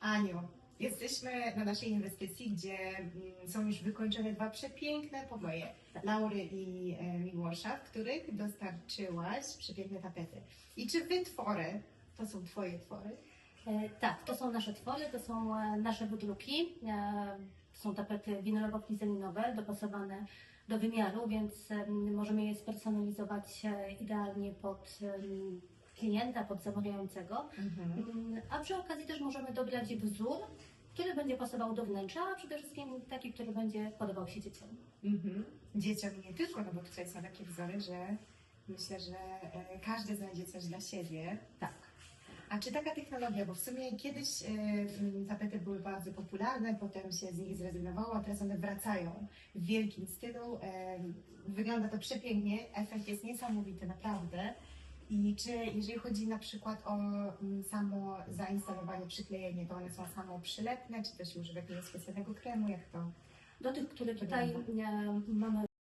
Aniu, jesteśmy na naszej inwestycji, gdzie mm, są już wykończone dwa przepiękne pokoje Laury i e, Miłosza, w których dostarczyłaś przepiękne tapety. I czy wytwory, to są Twoje twory? E, Tak, to są nasze twory, to są e, nasze wydruki. Są tapety winylowo-flizeninowe dopasowane do wymiaru, więc em, możemy je spersonalizować idealnie pod klienta, pod zamawiającego. Mm, A przy okazji też możemy dobrać wzór, który będzie pasował do wnętrza, a przede wszystkim taki, który będzie podobał się dzieciom. Mhm. Dzieciom nie tylko, no bo tutaj są takie wzory, że myślę, że e, każdy znajdzie coś dla siebie. Tak. A czy taka technologia, bo w sumie kiedyś m, tapety były bardzo popularne, potem się z nich zrezygnowało, a teraz one wracają w wielkim stylu. E, wygląda to przepięknie, efekt jest niesamowity, naprawdę. I czy jeżeli chodzi na przykład o m, samo zainstalowanie, przyklejenie, to one są samo przylepne, czy też używa jakiegoś specjalnego kremu, jak to? Do tych, które tutaj e, mamy